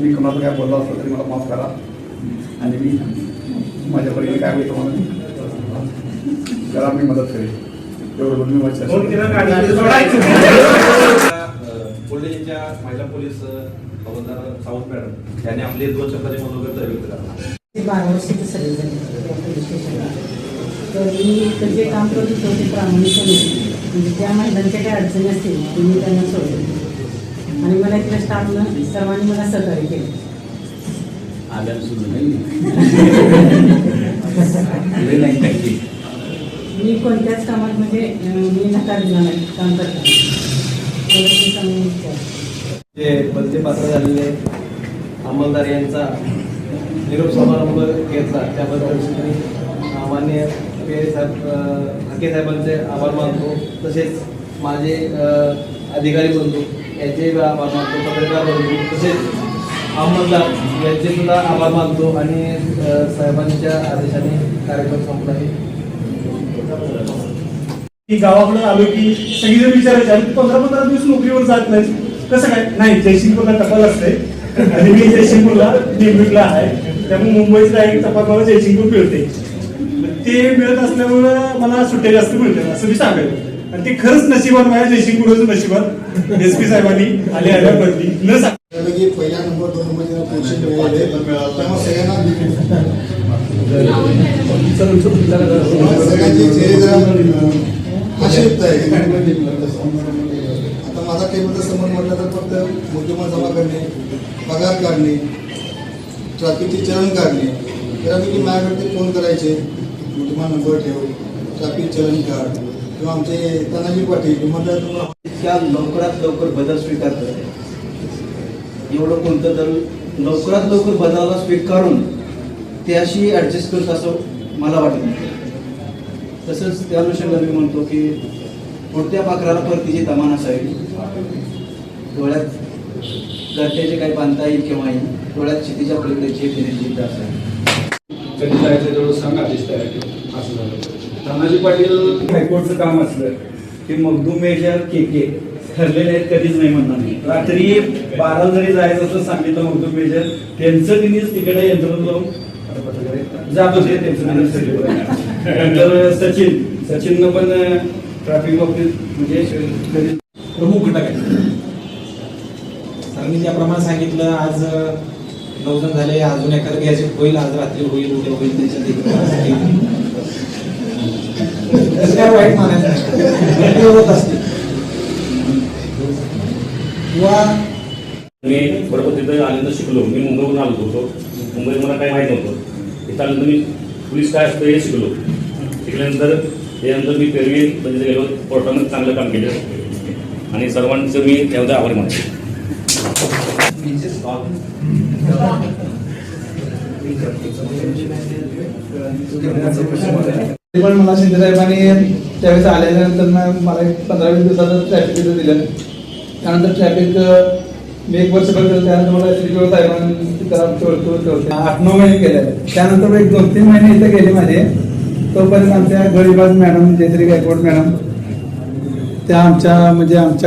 मी कोणाचं काय बोललो असतो तरी मला माफ करा. आणि मी माझ्या परीने काय होईल तुम्हाला? त्याला मी मदत करेन. एवढं बोलून मी माझ्या पोलिसच्या महिला पोलीस हवालदार सावंत मॅडम यांनी आपले दोन शब्दाचे मनोगत व्यक्त करा सगळे पोलीस स्टेशनला. तर मी जे काम करत होतो ते प्रामाणिकपणे. म्हणजे त्या महिलांच्या काही अडचणी असतील ते मी त्यांना सोडवले आणि मला इथल्या स्टाफनं सर्वांनी मला सहकार्य केलं. मी कोणत्याच कामात म्हणजे मी नकार दिला नाही. काम जे बदली पात्र झालेले अंमलदार यांचा निरोप समारंभ घेतला. त्याबद्दल मी पे साहेब हाके साहेबांचे आभार मानतो. तसेच माझे अधिकारी बंधू याचे आभार मानतो पत्रकार बंधू तसेच अहमदला यांचे सुद्धा आभार मानतो आणि साहेबांच्या आदेशाने कार्यक्रम संपला आहे. गावाकडे आलो की सगळीजण विचारायचे आणि पंधरा पंधरा दिवस नोकरीवर जात नाही कसं काय? नाही जयसिंगपूरला टपाल असते. आणि मी जयसिंगपूरला निवडणुकीला आहे. त्यामुळे मुंबईचा आहे टपाल मला जयसिंगपूर मिळते. ते मिळत असल्यामुळं मला सुट्ट्या जास्त मिळतात असं मी सांगेल आणि ते खरंच नशिबात माझ्या जयसिंगपूरच नशिबात. एस पी साहेबांनी आले आल्या बदली न सांग नंबर दोन नंबर सगळ्यांना आहे आता माझा टेबलचा संबंध म्हटलं तर फक्त मुद्देमाल जमा करणे पगार काढणे ट्रॅफिकचे चलन काढणे. त्यापैकी माझ्याकडे फोन करायचे. मुद्देमाल नंबर ठेव ट्रॅफिक चलन काढ. किंवा आमचे तानाजी पाटील म्हटलं तुम्हाला इतक्या लवकरात लवकर बदल स्वीकारतं एवढं कोणतं दल लवकरात लवकर बदलाला स्वीकारून त्याशी अशी ॲडजस्ट करत असं मला वाटत नाही. तसंच त्या अनुषंगाने मी म्हणतो की पुढत्या पाखराला परतीची तमान असावी? डोळ्यात गड्ड्याचे काही बांधता येईल किंवा येईल डोळ्यात शेतीच्या पलीकडे जे जिद्द असावी. कधी जायचं जवळ सांगा दिसत असं झालं. तानाजी पाटील हायकोर्टचं काम असलं की मगदूम मेजर के के ठरलेले आहेत कधीच नाही म्हणणार नाही रात्री बारा जरी जायचं असं सांगितलं मगदूम मेजर त्यांचं तिनेच तिकडे यंत्रण लावून जात होते त्यांचं. नंतर सचिन. सचिननं पण ट्रॅफिक बाबतीत म्हणजे कधी प्रमुख घटक आहे सरांनी ज्याप्रमाणे सांगितलं आज नऊ जण झाले अजून एखादं घ्यायचे होईल आज रात्री होईल उद्या होईल त्याच्यात तसं काय वाईट मानायचं नाही ते होत असते किंवा मी बरोबर तिथं आल्यानंतर शिकलो. मी मुंबईहून आलो होतो. मुंबईत मला काही माहीत नव्हतं. तिथं आल्यानंतर मी पोलीस काय असतं हे शिकलो. शिकल्यानंतर त्यानंतर मी पेरवी म्हणजे गेलो कोर्टामध्ये चांगलं काम केलं. आणि सर्वांचं मी त्यामध्ये आभार मानतो. पण मला शिंदे साहेबांनी त्यावेळेस आल्यानंतर मला एक पंधरा वीस दिवसाचं ट्रॅफिक दिलं. त्यानंतर ट्रॅफिक मी एक वर्ष केलं त्यानंतर मला श्रीदेव साहेबांनी आठ नऊ महिने केले. त्यानंतर एक दोन तीन महिने इथे गेले माझे. तोपर्यंत आमच्या गरीबाज मॅडम जयश्री गायकवाड मॅडम त्या आमच्या म्हणजे आमच्या